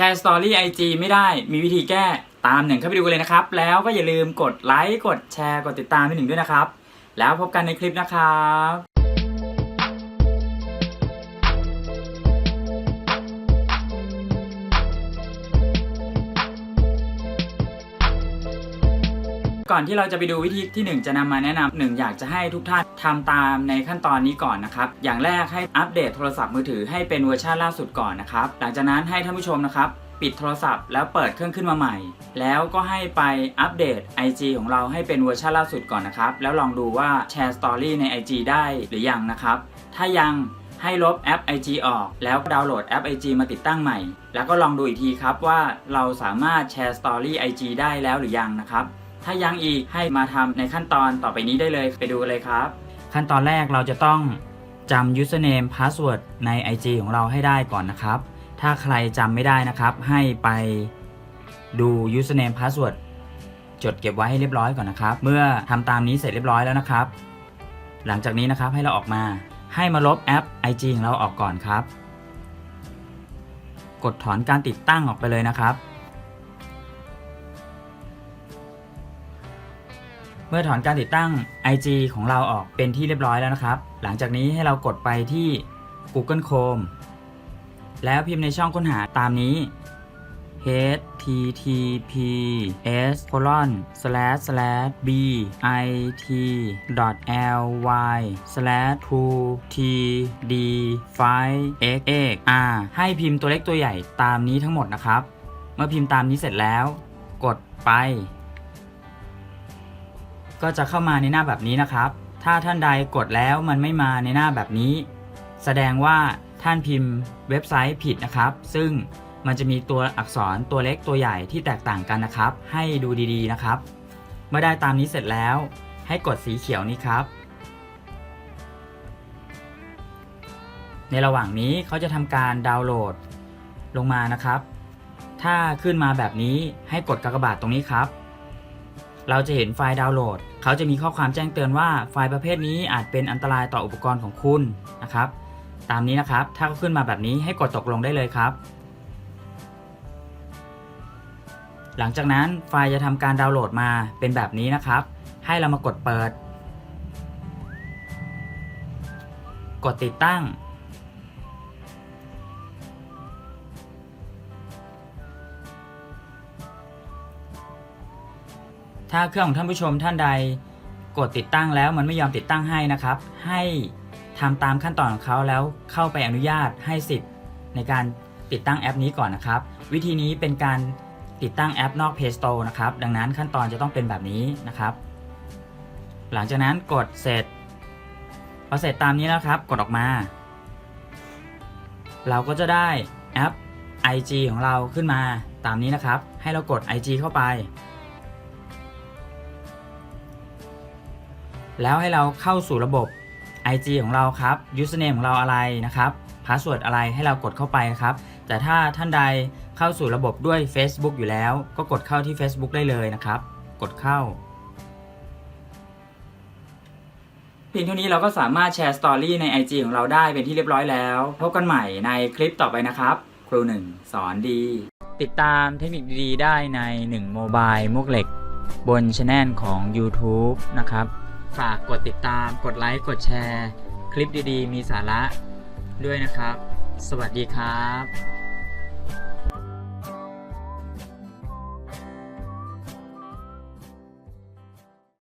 แชร์สตอรี่ไอจไม่ได้มีวิธีแก้ตามหนึ่งเข้าไปดูกันเลยนะครับ แล้วก็อย่าลืมกดไลค์กดแชร์กดติดตามที่หนึ่งด้วยนะครับ แล้วพบกันในคลิปนะครับ ก่อนที่เราจะไปดูวิธีที่ 1 จะนำมาแนะนำหนึ่งอยากจะให้ทุกท่านทำตามในขั้นตอนนี้ก่อนนะครับ อย่างแรกให้อัปเดตโทรศัพท์มือถือให้เป็นเวอร์ชันล่าสุดก่อนนะครับ หลังจากนั้นให้ท่านผู้ชมนะครับปิดโทรศัพท์แล้วเปิดเครื่องขึ้นมาใหม่ แล้วก็ให้ไปอัปเดต IG ของเราให้เป็นเวอร์ชันล่าสุดก่อนนะครับ แล้วลองดูว่าแชร์สตอรี่ใน IG ได้หรือยังนะครับ ถ้ายังให้ลบแอป IG ออก แล้วดาวน์โหลดแอป IG มาติดตั้งใหม่ แล้วก็ลองดูอีกทีครับว่าเราสามารถแชร์สตอรี่ IG ได้แล้วหรือยังนะครับ ถ้ายังอีกให้มาทำในขั้นตอนต่อไปนี้ได้เลยไปดูเลยครับ ขั้นตอนแรกเราจะต้องจำ username password ใน IG ของเราให้ได้ก่อนนะครับ ถ้าใครจำไม่ได้นะครับ ให้ไปดู username password จดเก็บไว้ให้เรียบร้อยก่อนนะครับ เมื่อทำตามนี้เสร็จเรียบร้อยแล้วนะครับ หลังจากนี้นะครับให้เราออกมาให้มาลบแอป IG ของเราออกก่อนครับ กดถอนการติดตั้งออกไปเลยนะครับ เมื่อถอนการติดตั้ง IG ของเราออกเป็นที่เรียบร้อยแล้วนะครับ หลังจากนี้ให้เรากดไปที่ Google Chrome แล้วพิมพ์ในช่องค้นหาตามนี้ https colon slash slash b i t dot l y slash 2 t d 5 x x r ให้พิมพ์ตัวเล็กตัวใหญ่ตามนี้ทั้งหมดนะครับ เมื่อพิมพ์ตามนี้เสร็จแล้ว กดไป ก็จะเข้ามาในหน้าแบบนี้นะครับ ถ้าท่านใดกดแล้วมันไม่มาในหน้าแบบนี้ แสดงว่าท่านพิมพ์เว็บไซต์ผิดนะครับ ซึ่งมันจะมีตัวอักษรตัวเล็กตัวใหญ่ที่แตกต่างกันนะครับ ให้ดูดีๆนะครับ เมื่อได้ตามนี้เสร็จแล้ว ให้กดสีเขียวนี้ครับ ในระหว่างนี้เขาจะทำการดาวน์โหลดลงมานะครับ ถ้าขึ้นมาแบบนี้ให้กดกากบาทตรงนี้ครับ เราจะเห็นไฟล์ดาวน์โหลด เขาจะมีข้อความแจ้งเตือนว่าไฟล์ประเภทนี้อาจเป็นอันตรายต่ออุปกรณ์ของคุณนะครับ ตามนี้นะครับ ถ้าเขาขึ้นมาแบบนี้ให้กดตกลงได้เลยครับ หลังจากนั้นไฟล์จะทำการดาวน์โหลดมาเป็นแบบนี้นะครับ ให้เรามากดเปิด กดติดตั้ง ถ้าเครื่องของท่านผู้ชมท่านใดกดติดตั้งแล้วมันไม่ยอมติดตั้งให้นะครับ ให้ทำตามขั้นตอนของเขาแล้วเข้าไปอนุญาตให้สิทธิ์ในการติดตั้งแอปนี้ก่อนนะครับ วิธีนี้เป็นการติดตั้งแอปนอก Play Store นะครับ ดังนั้นขั้นตอนจะต้องเป็นแบบนี้นะครับ หลังจากนั้นกดเสร็จพอเสร็จตามนี้แล้วครับ กดออกมา เราก็จะได้แอป IG ของเราขึ้นมาตามนี้นะครับ ให้เรากด IG เข้าไป แล้วให้เราเข้าสู่ระบบ IG ของเราครับ username ของเราอะไรนะครับ password อะไรให้เรากดเข้าไปครับ แต่ถ้าท่านใดเข้าสู่ระบบด้วย Facebook อยู่แล้ว ก็กดเข้าที่ Facebook ได้เลยนะครับ กดเข้า เพียงเท่านี้เราก็สามารถแชร์สตอรี่ใน IG ของเราได้เป็นที่เรียบร้อยแล้ว พบกันใหม่ในคลิปต่อไปนะครับ ครูหนึ่งสอนดี ติดตามเทคนิคดีๆได้ใน1โมบายมุกเหล็ก บนช anel ของ YouTube นะครับ ฝากกดติดตาม กดไลค์ กดแชร์ คลิปดีๆ มีสาระด้วยนะครับ สวัสดีครับ